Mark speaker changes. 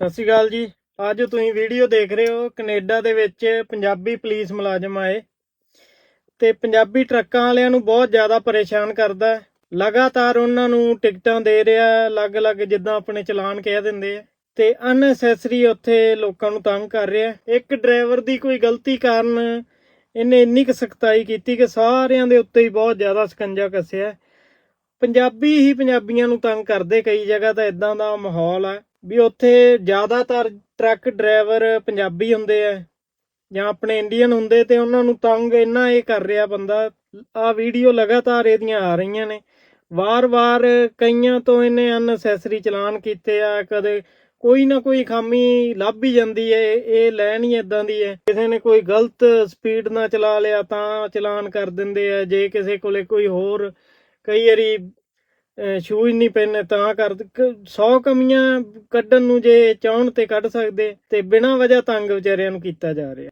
Speaker 1: ਸਤਿ ਸ਼੍ਰੀ ਅਕਾਲ ਜੀ। ਅੱਜ ਤੁਸੀਂ ਵੀਡੀਓ ਦੇਖ ਰਹੇ ਹੋ ਕੈਨੇਡਾ ਦੇ ਵਿੱਚ ਪੰਜਾਬੀ ਪੁਲਿਸ ਮੁਲਾਜ਼ਮ ਆਏ। ਤੇ ਪੰਜਾਬੀ ਟਰੱਕਾਂ ਵਾਲਿਆਂ ਨੂੰ ਬਹੁਤ ਜ਼ਿਆਦਾ ਪਰੇਸ਼ਾਨ ਕਰਦਾ ਲਗਾਤਾਰ ਉਹਨਾਂ ਨੂੰ ਟਿਕਟਾਂ ਦੇ ਰਿਹਾ ਅਲੱਗ-ਅਲੱਗ ਜਿੱਦਾਂ ਆਪਣੇ ਚਲਾਨ ਕਹਿ ਦਿੰਦੇ ਆ। ਤੇ ਅਨਸੈਸਰੀ ਉੱਥੇ ਲੋਕਾਂ ਨੂੰ ਤੰਗ ਕਰ ਰਿਹਾ ਹੈ। ਇੱਕ ਡਰਾਈਵਰ ਦੀ ਕੋਈ ਗਲਤੀ ਕਾਰਨ ਇਹਨੇ ਇੰਨੀ ਕੁ ਸਖਤਾਈ ਕੀਤੀ ਕਿ ਸਾਰਿਆਂ ਦੇ ਉੱਤੇ ਹੀ ਬਹੁਤ ਜ਼ਿਆਦਾ ਸਕੰਜਾ ਕੱਸਿਆ ਪੰਜਾਬੀ ਹੀ ਪੰਜਾਬੀਆਂ ਨੂੰ ਤੰਗ ਕਰਦੇ ਕਈ ਜਗ੍ਹਾ ਤਾਂ ਇਦਾਂ ਦਾ ਮਾਹੌਲ ਆ ਵੀ ਉੱਥੇ ਜ਼ਿਆਦਾਤਰ ਟਰੱਕ ਡਰਾਈਵਰ ਪੰਜਾਬੀ ਹੁੰਦੇ ਆ, ਜਾਂ ਆਪਣੇ ਇੰਡੀਅਨ ਹੁੰਦੇ ਤੇ ਉਹਨਾਂ ਨੂੰ ਤੰਗ ਇੰਨਾ ਇਹ ਕਰ ਰਿਹਾ ਬੰਦਾ, ਆ ਵੀਡੀਓ ਲਗਾਤਾਰ ਇਹਦੀਆਂ ਆ ਰਹੀਆਂ ਨੇ। ਵਾਰ-ਵਾਰ ਕਈਆਂ ਤੋਂ ਇਹਨੇ ਅਨਸੈਸਰੀ ਚਲਾਨ ਕੀਤੇ ਆ, ਕਦੇ ਕੋਈ ਨਾ ਕੋਈ ਖਾਮੀ ਲੱਭ ਹੀ ਜਾਂਦੀ ਹੈ ਇਹ ਲੈਣ ਹੀ ਇਦਾਂ ਦੀ ਹੈ ਕਿਸੇ ਨੇ ਕੋਈ ਗਲਤ ਸਪੀਡ ਨਾ ਚਲਾ ਲਿਆ ਤਾਂ ਚਲਾਨ ਕਰ ਦਿੰਦੇ ਆ, ਜੇ ਕਿਸੇ ਕੋਲੇ ਕੋਈ ਹੋਰ ਕਈ ਵਾਰੀ ਸ਼ੂਜ਼ ਨਹੀਂ ਪਹਿਨੇ ਤਾਂ ਕਰ 100 ਕਮੀਆਂ ਕੱਢਣ ਨੂੰ ਜੇ ਚਾਹਣ ਤੇ ਕੱਢ ਸਕਦੇ, ਤੇ ਬਿਨਾਂ ਵਜ੍ਹਾ ਤੰਗ ਵਿਚਾਰਿਆਂ ਨੂੰ ਕੀਤਾ ਜਾ ਰਿਹਾ।